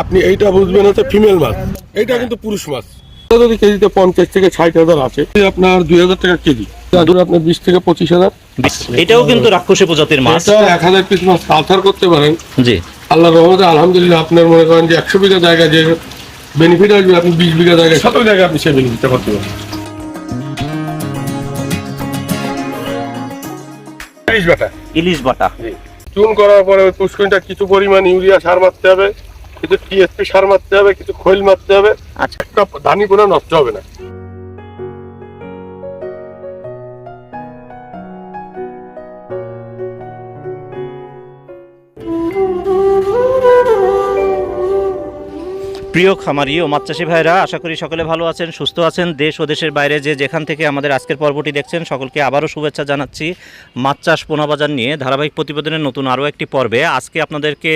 আপনি এইটা বুঝবেন হচ্ছে ফিমেল মাছ। এইটা কিন্তু পুরুষ মাছ। যদি কেজিতে পঞ্চাশ থেকে ষাট হাজার আছে আপনার দুই হাজার টাকা কেজি। আপনার বিশ থেকে পঁচিশ হাজার। এটাও কিন্তু রাক্ষসী প্রজাতির মাছ। এক হাজার পিস মাছ কালচার করতে পারেন। জি। আল্লাহ রহমতে আলহামদুলিল্লাহ আপনার মনে করেন যে একশো বিঘা জায়গা যে বেনিফিট আসবে আপনি বিশ বিঘা জায়গায় শত জায়গায় আপনি সে বেনিফিটটা করতে পারেন তিরিশ বাটা। ইলিশ বাটা। চুন করার পরে ওই পুষ্করিটা কিছু পরিমাণ ইউরিয়া সার মারতে হবে কিছু টিএসপি সার মারতে হবে কিছু খৈল মারতে হবে। আচ্ছা। একটা ধানি কোনো নষ্ট হবে না। প্রিয় খামারি ও মাছ চাষি ভাইরা আশা করি সকলে ভালো আছেন, সুস্থ আছেন। দেশ ও দেশের বাইরে যে যেখান থেকে আমাদের আজকের পর্বটি দেখছেন, সকলকে আবারও শুভেচ্ছা জানাচ্ছি মাছ চাষ পোনা বাজার নিয়ে ধারাবাহিক প্রতিবেদনের নতুন আরও একটি পর্বে। আজকে আপনাদেরকে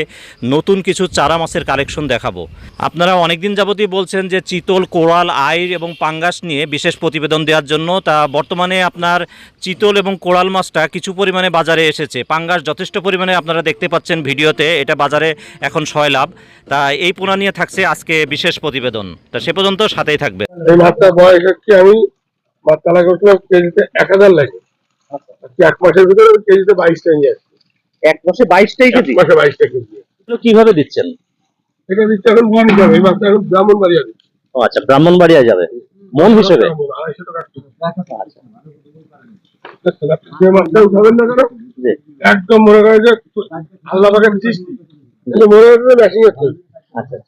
নতুন কিছু চারা মাছের কালেকশন দেখাবো। আপনারা অনেকদিন যাবতই বলছেন যে চিতল, কোরাল আইর এবং পাঙ্গাস নিয়ে বিশেষ প্রতিবেদন দেওয়ার জন্য, তা বর্তমানে আপনার চিতল এবং কোরাল মাছটা কিছু পরিমাণে বাজারে এসেছে। পাঙ্গাস যথেষ্ট পরিমাণে আপনারা দেখতে পাচ্ছেন ভিডিওতে, এটা বাজারে এখন ছয় লাভ তা এই পোনা নিয়ে থাকছে আজকে বিশেষ প্রতিবেদন। তা সে পর্যন্ত সাথেই থাকবে। এই মাছটার বয়স হচ্ছে আমি মাছ করছিলাম কেজিতে এক হাজার লাগে এক মাসের ভিতরে আমি কেজিতে বাইশটা নিয়ে আসছি। এক মাসে বাইশটাই এক মাসে বাইশটা কেজি। কীভাবে দিচ্ছেন? এটা দিচ্ছে এখন মন যাবে এই মাছটা এখন ব্রাহ্মণ বাড়ি ও আচ্ছা ব্রাহ্মণবাড়িয়া যাবে। মন হিসেবে? আড়াইশো টাকা মাছটা উঠাবেন না কেন? একদম মনে করেন যে আল্লাহ পাকের সৃষ্টি মনে হচ্ছে মেশিং হচ্ছে আচ্ছা।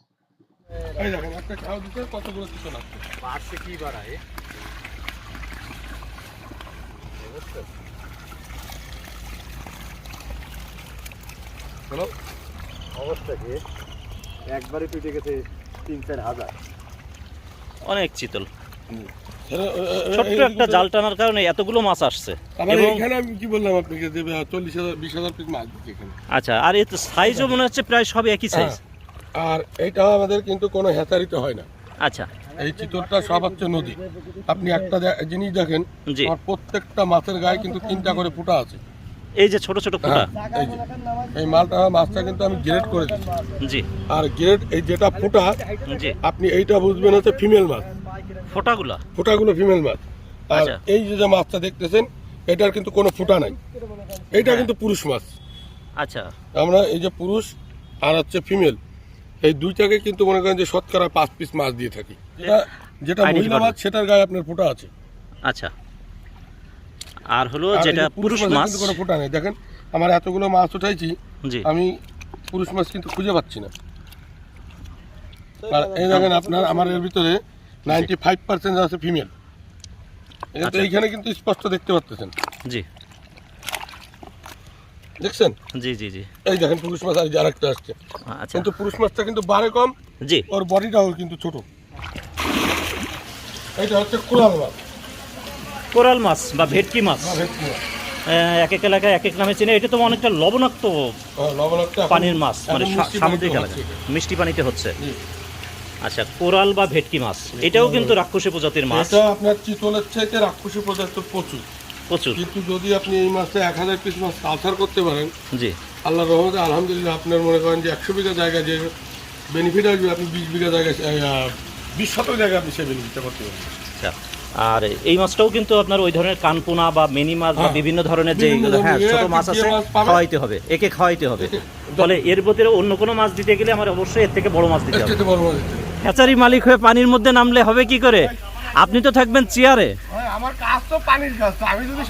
এই দেখেন একটা খাওয়া দিতে কতগুলো চিকন আসছে হ্যালো? অনেক চিতল। ছোট্ট একটা জাল টানার কারণে এতগুলো মাছ আসছে। এখানে আমি কি বললাম আপনাকে যে চল্লিশ হাজার বিশ হাজার পিস মাছ দিচ্ছি এখানে? আচ্ছা আর এর সাইজও মনে হচ্ছে প্রায় সব একই সাইজ আর এটা আমাদের কিন্তু কোনো হেতারিতে হয় না। আচ্ছা। এই চিতলটা সব হচ্ছে নদী। আপনি একটা জিনিস দেখেন আমার প্রত্যেকটা মাছের গায়ে কিন্তু তিনটা করে ফুটা আছে। এই যে ছোট ছোট ফোঁটা। হ্যাঁ এই যে। এই মালটা মাছটা কিন্তু আমি গ্রেড করে দিচ্ছি। জি। আর গ্রেড এই যেটা ফুটা জি। আপনি এইটা বুঝবেন হচ্ছে ফিমেল মাছ। ফোঁটাগুলা? ফুটাগুলো ফিমেল মাছ। আর আচ্ছা। এই যে যে মাছটা দেখতেছেন এটার কিন্তু কোনো ফুটা নাই। এইটা কিন্তু পুরুষ মাছ। আচ্ছা। আমরা এই যে পুরুষ আর হচ্ছে ফিমেল। এই দুইটাকে কিন্তু মনে করেন যে শতকরা পাঁচ পিস মাছ দিয়ে থাকি। যেটা মহিলা মাছ সেটার গায়ে আপনার ফুটা আছে। আচ্ছা। আর হলো যেটা পুরুষ মাছ কোনো ফুটা নেই। দেখেন আমার এতগুলো মাছ উঠাইছি আমি পুরুষ মাছ কিন্তু খুঁজে পাচ্ছি না। আর এই দেখেন আপনার আমার এর ভিতরে নাইনটি ফাইভ পার্সেন্ট আছে ফিমেল এটা তো আচ্ছা। এইখানে কিন্তু স্পষ্ট দেখতে পাচ্ছেন। জি। দেখছেন? জি জি জি। এই দেখেন পুরুষ মাছ আর আরেকটা আসছে। আচ্ছা। কিন্তু পুরুষ মাছটা কিন্তু বাড়ে কম জি। ওর বডিটাও কিন্তু ছোট। এটা হচ্ছে কোরাল মাছ। কোরাল মাছ বা ভেটকি মাছ। ভেটকি মাছ। এক এক এলাকায় এক এক নামে চেনে। এটা তো অনেকটা লবণাক্ত হ্যাঁ, লবণাক্ত পানির মাছ মানে মিষ্টি সামুদ্রিক পানিতে এলাকা হচ্ছে। মিষ্টি পানিতে হচ্ছে। আচ্ছা কোরাল বা ভেটকি মাছ। এটাও কিন্তু রাক্ষসী প্রজাতির মাছ। এটা আপনার চিতলের চাইতে রাক্ষসী পদার্থ প্রচুর। প্রচুর। কিন্তু যদি আপনি এই মাসে এক হাজার পিস মাছ কালচার করতে পারেন জি। আল্লাহ রহমতে আলহামদুলিল্লাহ আপনার মনে করেন যে একশো বিঘা জায়গা যে বেনিফিট আসবে আপনি বিশ বিঘা জায়গায় বিশ শতক জায়গায় আপনি সেই বেনিফিটটা করতে পারবেন। আচ্ছা। আর এই মাছটাও কিন্তু আপনার ওই ধরনের কানপোনা বা মিনি মাছ বা হ্যাঁ। বিভিন্ন ধরনের যে হ্যাঁ ছোট মাছ আছে? খাওয়াইতে হবে একে খাওয়াইতে হবে। ফলে এর ভিতরে অন্য কোনো মাছ দিতে গেলে আমার অবশ্যই এর থেকে বড় মাছ দিতে এর বড় মাছ দিতে হবে। হ্যাচারি মালিক হয়ে পানির মধ্যে নামলে হবে কি করে? আপনি তো থাকবেন চেয়ারে। আমার কাজ তো পানির কাজ আমি যদি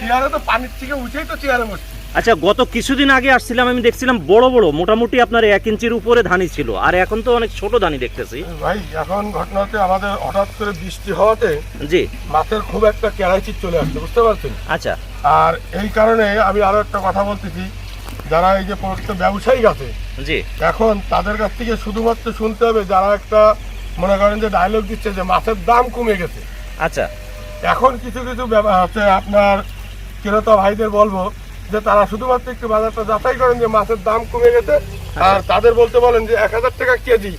চেয়ারে তো পানির থেকে উঠেই তো চেয়ারে বসছি। আচ্ছা গত কিছুদিন আগে আসছিলাম আমি দেখছিলাম বড় বড় মোটামুটি আপনার এক ইঞ্চির উপরে ধানি ছিল আর এখন তো অনেক ছোট ধানি দেখতেছি। ভাই এখন ঘটনা হচ্ছে আমাদের হঠাৎ করে বৃষ্টি হওয়াতে জি। মাছের খুব একটা ক্যারাইচিত চলে আসছে বুঝতে পারছেন? আচ্ছা। আর এই কারণে আমি আরও একটা কথা বলতেছি যারা এই যে প্রত্যেক ব্যবসায়িক আছে জি। এখন তাদের কাছ থেকে শুধুমাত্র শুনতে হবে যারা একটা মনে করেন যে ডায়লগ দিচ্ছে যে মাছের দাম কমে গেছে। আচ্ছা। এখন কিছু কিছু ব্যাপার হচ্ছে আপনার ক্রেতা ভাইদের বলব যে তারা শুধুমাত্র একটু বাজারটা যাচাই করেন যে মাছের দাম কমে গেছে আর তাদের বলতে বলেন যে এক হাজার টাকা কেজি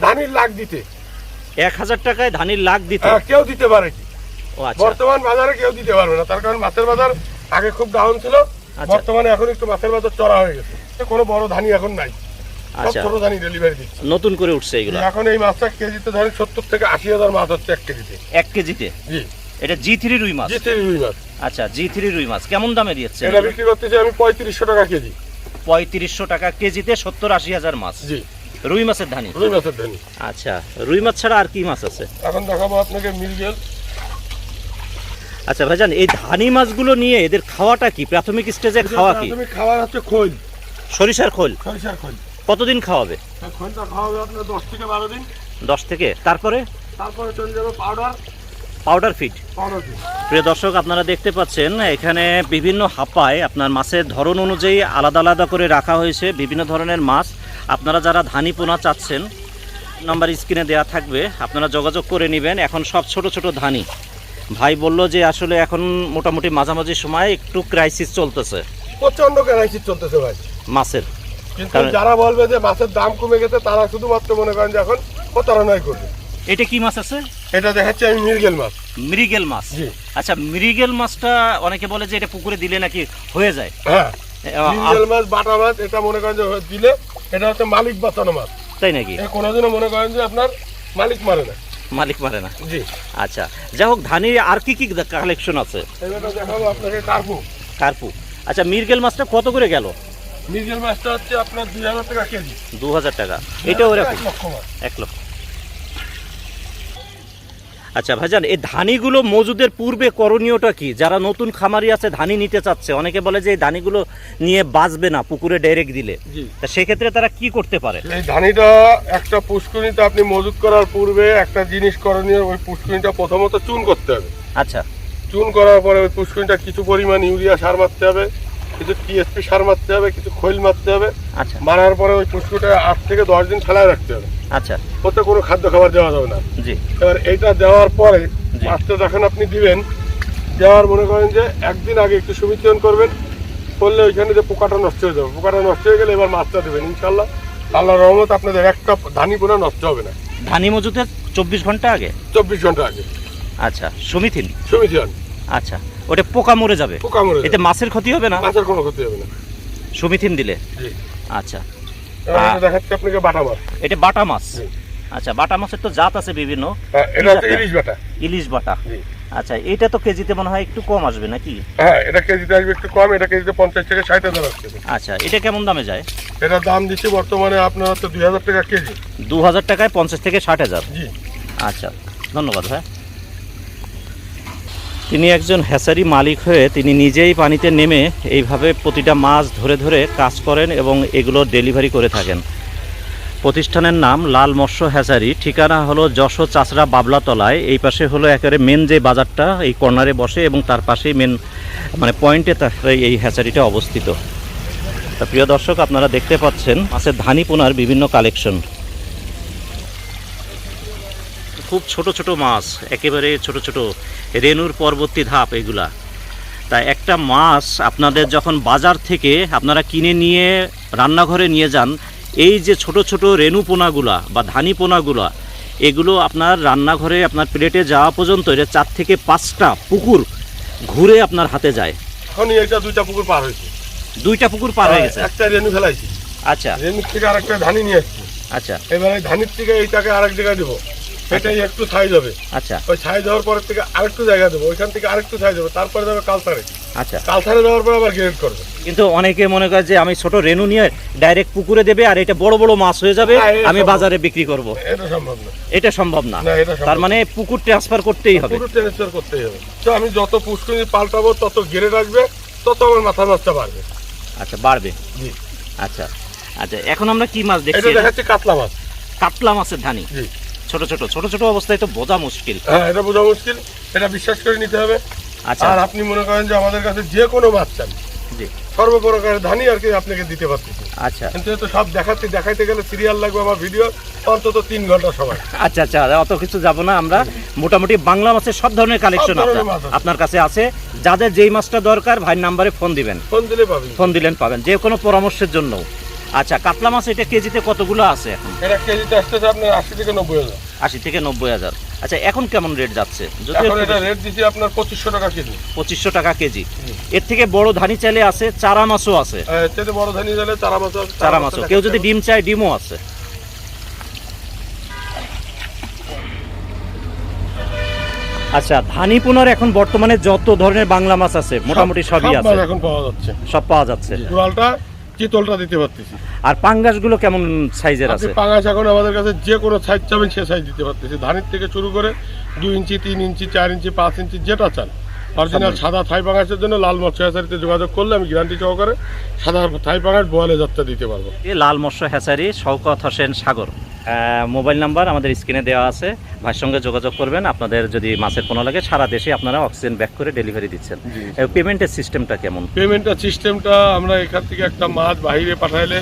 ধানির লাখ দিতে। এক হাজার টাকায় ধানির লাখ দিতে? হ্যাঁ, কেউ দিতে পারে কি? আচ্ছা। বর্তমান বাজারে কেউ দিতে পারবে না তার কারণ মাছের বাজার আগে খুব ডাউন ছিল আচ্ছা। বর্তমানে এখন একটু মাছের বাজার চড়া হয়ে গেছে। কোনো বড় ধানি এখন নাই। আচ্ছা। ছোট ধানি ডেলিভারি দিচ্ছি। নতুন করে উঠছে এগুলো? এখন এই মাছটা কেজিতে ধরেন সত্তর থেকে আশি হাজার মাছ হচ্ছে এক কেজিতে। এক কেজিতে? জি। এটা জি থ্রি রুই মাছ? জি থ্রি রুই মাছ। আচ্ছা জি থ্রি রুই মাছ। কেমন দামে দিচ্ছে এটা বিক্রি করতেছি আমি পঁয়ত্রিশশো টাকা কেজি। পঁয়ত্রিশশো টাকা কেজিতে সত্তর আশি হাজার মাছ। জি। রুই মাছের ধানি? রুই মাছের ধানি। আচ্ছা রুই মাছ ছাড়া আর কি মাছ আছে? এখন দেখাবো আপনাকে আচ্ছা ভাইজান এই ধানি মাছগুলো নিয়ে এদের খাওয়াটা কি? প্রাথমিক স্টেজে খাওয়া কি? খাবার হচ্ছে খোল। সরিষার খোল? সরিষার খোল। কতদিন খাওয়াবে? খোলটা খাওয়াবে আপনার দশ থেকে বারো দিন। দশ থেকে? তারপরে? তারপরে চলে যাবে পাউডার পাউডার ফিট পাউডার প্রিয় দর্শক আপনারা দেখতে পাচ্ছেন এখানে বিভিন্ন হাপায় আপনার মাছের ধরন অনুযায়ী আলাদা আলাদা করে রাখা হয়েছে বিভিন্ন ধরনের মাছ। আপনারা যারা ধানি পোনা চাচ্ছেন নাম্বার স্ক্রিনে দেওয়া থাকবে আপনারা যোগাযোগ করে নেবেন। এখন সব ছোট ছোট ধানি। ভাই বলল যে আসলে এখন মোটামুটি মাঝামাঝি সময় একটু ক্রাইসিস চলতেছে। প্রচণ্ড ক্রাইসিস চলতেছে ভাই। মাছের। কিন্তু যারা বলবে যে মাছের দাম কমে গেছে তারা শুধুমাত্র মনে করেন যে এখন প্রতারণাই করবে। এটা কি মাছ আছে? এটা দেখাচ্ছি আমি মৃগেল মাছ। মৃগেল মাছ? জি। আচ্ছা মৃগেল মাছটা অনেকে বলে যে এটা পুকুরে দিলে নাকি হয়ে যায়। হ্যাঁ। মিরগেল মাছ বাটা মাছ এটা মনে করেন যে দিলে এটা হচ্ছে মালিক বাঁচানো মাছ। তাই নাকি? এটা কোনোদিনও মনে করেন যে আপনার মালিক মারে না। মালিক মারে না। জি। আচ্ছা যাই হোক ধানের আর কি কি কালেকশন আছে? এবারে দেখাবো আপনাকে কার্পু। কার্পু। আচ্ছা মিরগেল মাছটা কত করে গেল? মিরগেল মাছটা হচ্ছে আপনার দুই হাজার টাকা কেজি। দু হাজার টাকা। এটাও এরকম? এক লক্ষ। আচ্ছা ভাইজান এই ধানিগুলো মজুদের পূর্বে করণীয়টা কি? যারা নতুন খামারি আছে ধানি নিতে চাচ্ছে অনেকে বলে যে এই ধানিগুলো নিয়ে বাঁচবে না পুকুরে ডাইরেক্ট দিলে। তা সেক্ষেত্রে তারা কি করতে পারে? এই ধানিটা একটা পুষ্করিণীতে আপনি মজুত করার পূর্বে একটা জিনিস করণীয় ওই পুষ্করিণীটা প্রথমত চুন করতে হবে। আচ্ছা। চুন করার পরে ওই পুষ্করিণীটা কিছু পরিমাণ ইউরিয়া সার মারতে হবে কিছু টিএসপি সার মারতে হবে কিছু খৈল মারতে হবে। আচ্ছা। মারার পরে ওই পুষ্করিটা আট থেকে দশ দিন ফেলায় রাখতে হবে। আচ্ছা। ওতে কোনো খাদ্য খাবার দেওয়া যাবে না। জি। এবার এইটা দেওয়ার পরে। মাছটা যখন আপনি দিবেন দেওয়ার মনে করেন যে একদিন আগে একটু সুমিচয়ন করবেন করলে ওইখানে যে পোকাটা নষ্ট হয়ে যাবে। পোকাটা নষ্ট হয়ে গেলে এবার মাছটা দেবেন। ইনশাল্লাহ আল্লাহ রহমত আপনাদের একটা ধানি পোনা নষ্ট হবে না। ধানি মজুদের চব্বিশ ঘণ্টা আগে? চব্বিশ ঘণ্টা আগে। আচ্ছা সমিথিন সুমিচয়ন আচ্ছা ওটা পোকা মরে যাবে? পোকা মরে। এতে মাছের ক্ষতি হবে না? মাছের কোনো ক্ষতি হবে না। সমিথিন দিলে? জি। আচ্ছা দেখাচ্ছি আপনাকে বাটা মাছ। এটা বাটা মাছ। আচ্ছা বাটা মাছের তো জাত আছে বিভিন্ন। হ্যাঁ এটা ইলিশ বাটা। ইলিশ বাটা। আচ্ছা এটা তো কেজিতে মনে হয় একটু কম আসবে নাকি? হ্যাঁ এটা কেজিতে আসবে একটু কম এটা কেজিতে পঞ্চাশ থেকে ষাট হাজার আচ্ছা এটা কেমন দামে যায়? এটার দাম দিচ্ছি বর্তমানে আপনার হচ্ছে দুই হাজার টাকা কেজি। দু হাজার টাকায় পঞ্চাশ থেকে ষাট হাজার। আচ্ছা ধন্যবাদ ভাই। তিনি একজন হ্যাচারি মালিক হয়ে তিনি নিজেই পানিতে নেমে এইভাবে প্রতিটা মাছ ধরে ধরে কাজ করেন এবং এগুলো ডেলিভারি করে থাকেন। প্রতিষ্ঠানের নাম লাল মৎস্য হ্যাচারি, ঠিকানা হলো যশো চাচরা বাবলাতলায়, এই পাশে হলো একেবারে মেন যে বাজারটা, এই কর্নারে বসে এবং তার পাশেই মেন মানে পয়েন্টে তার এই হ্যাচারিটা অবস্থিত। তা প্রিয় দর্শক, আপনারা দেখতে পাচ্ছেন মাছের ধানি পোনার বিভিন্ন কালেকশন খুব ছোট ছোট মাছ একেবারে ছোট ছোট রেনুর পরবর্তী ধাপ এগুলা। তা একটা মাছ আপনাদের যখন বাজার থেকে আপনারা কিনে নিয়ে রান্নাঘরে নিয়ে যান এই যে ছোট ছোট রেণু পোনাগুলা বা ধানি পোনাগুলা এগুলো আপনার রান্নাঘরে আপনার প্লেটে যাওয়া পর্যন্ত এটা চার থেকে পাঁচটা পুকুর ঘুরে আপনার হাতে যায়। এখনই এটা দুইটা পুকুর পার হয়েছে। দুইটা পুকুর পার হয়ে গেছে? একটা রেনু ফেলাইছি। আচ্ছা। রেনুর থেকে আরেকটা ধানি নিয়ে আসছি। আচ্ছা। এবারে ধানির থেকে এইটাকে আরেক জায়গায় দেবো। এটাই একটু ছাই যাবে। আচ্ছা। ওই ছাই দেওয়ার পরের থেকে আরেকটু জায়গা দেবো ওইখান থেকে আরেকটু ছাই দেবো তারপরে যাবে কালসারে। আচ্ছা। কালসারে দেওয়ার পর আবার গ্রেড করবে। কিন্তু অনেকে মনে করে যে আমি ছোট রেনু নিয়ে ডাইরেক্ট পুকুরে দেবে আর এটা বড় বড় মাছ হয়ে যাবে আমি বাজারে বিক্রি করব। এটা সম্ভব না। এটা সম্ভব না। এটা তার মানে পুকুর ট্রান্সফার করতেই হবে। পুরো ট্রান্সফার করতেই হবে। তো আমি যত পুষ্করিণী পাল্টাবো তত গ্রেড আসবে তত আমার মাথা মাছটা বাড়বে। আচ্ছা বাড়বে। জি। আচ্ছা। আচ্ছা এখন আমরা কি মাছ এটা দেখছি দেখাচ্ছি কাতলা মাছ। কাতলা মাছের ধানি। জি। ছোট ছোট ছোট ছোট অবস্থায় তো বোঝা মুশকিল। হ্যাঁ এটা বোঝা মুশকিল। এটা বিশ্বাস করে নিতে হবে। আচ্ছা। আর আপনি মনে করেন যে আমাদের কাছে যে কোনো বাচ্চা জি। সর্বপ্রকারের ধানই আর কি আপনাকে দিতে পারতেছি। আচ্ছা। কিন্তু তো সব দেখাতে দেখাইতে গেলে সিরিয়াল লাগবে আমার ভিডিও অন্তত তিন ঘণ্টা সময়। আচ্ছা আচ্ছা অত কিছু যাব না আমরা। মোটামুটি বাংলা মাছের সব ধরনের কালেকশন। আপনার কাছে আছে। যাদের যেই মাছটা দরকার ভাই নাম্বারে ফোন দিবেন। ফোন দিলে পাবি ফোন দিলেন পাবেন। যে কোনো পরামর্শের জন্য। আচ্ছা কাতলা মাছ এটা কেজিতে কতগুলো আছে এটা কেজিতে আসতেছে আপনার আশি থেকে নব্বই হাজার। আশি থেকে নব্বই হাজার। আচ্ছা এখন কেমন রেট যাচ্ছে? এখন এটা রেট দিচ্ছি আপনার পঁচিশশো টাকা কেজি। পঁচিশশো টাকা কেজি। এর থেকে বড় ধানি চাইলে আছে চারা মাছও আছে। এর বড় ধানি দিলে চারা মাছ চারা মাছও। কেউ যদি ডিম চায় ডিমও আছে। আচ্ছা ধানি পোনার এখন বর্তমানে যত ধরনের বাংলা মাছ আছে মোটামুটি সবই আছে। এখন পাওয়া যাচ্ছে। সব পাওয়া যাচ্ছে। জোয়ালটা চিতলটা দিতে পারতেছি। আর পাঙ্গাসগুলো কেমন সাইজের আছে? পাঙ্গাস এখন আমাদের কাছে যে কোনো সাইজ চাবেন সে সাইজ দিতে পারতেছি। ধানের থেকে শুরু করে দুই ইঞ্চি তিন ইঞ্চি চার ইঞ্চি পাঁচ ইঞ্চি যেটা চান। অরিজিনাল সাদা থাই পাঙাশের জন্য লাল মৎস্য হ্যাচারিতে যোগাযোগ করলে আমি গ্যারান্টি সহকারে সাদা থাই পাঙাশ বোয়ালে যাত্রা দিতে পারব। এই Lal Matsya hatchery Shawkat Hossain Sagar. Mobile number আমাদের স্ক্রিনে দেওয়া আছে। ভাইয়ের সঙ্গে যোগাযোগ করবেন। আপনাদের যদি মাছের কোনো লাগে সারা দেশে আপনারা অক্সিজেন ব্যাক করে ডেলিভারি দিচ্ছেন। পেমেন্টের সিস্টেমটা কেমন? পেমেন্টের সিস্টেমটা আমরা এখান থেকে একটা মাছ বাইরে পাঠাইলে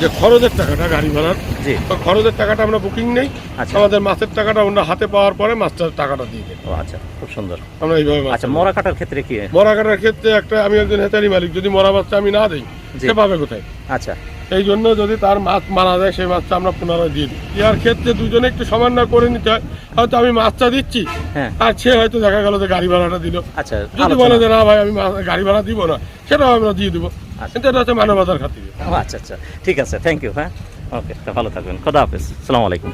যে খরচের টাকাটা গাড়ি ভাড়ার জি। তো খরচের টাকাটা আমরা বুকিং নেই। আচ্ছা। আমাদের মাছের টাকাটা আমরা হাতে পাওয়ার পরে মাছটার টাকাটা দিয়ে দিই ও আচ্ছা। খুব সুন্দর। আমরা এইভাবে আচ্ছা মরা কাটার ক্ষেত্রে কি? মরা কাটার ক্ষেত্রে একটা আমি একজন হেতারি মালিক যদি মরা বাচ্চা আমি না দিই। সে পাবে কোথায়? আচ্ছা। এই জন্য যদি তার মাছ মারা যায় সেই মাছটা আমরা পুনরায় দিয়ে দিই। ইয়ার ক্ষেত্রে দুজনে একটু সমন্বয় করে নিতে হয়। হয়তো আমি মাছটা দিচ্ছি হ্যাঁ। আর সে হয়তো দেখা গেল যে গাড়ি ভাড়াটা দিল। আচ্ছা যদি বলে যে না ভাই আমি গাড়ি ভাড়া দিব না সেটাও আমরা দিয়ে দেবো। আচ্ছা। কিন্তু এটা হচ্ছে মানবতার খাতিরে। আচ্ছা আচ্ছা। ঠিক আছে থ্যাংক ইউ হ্যাঁ? ওকে ভালো থাকবেন। খোদা হাফেজ। সালামু আলাইকুম।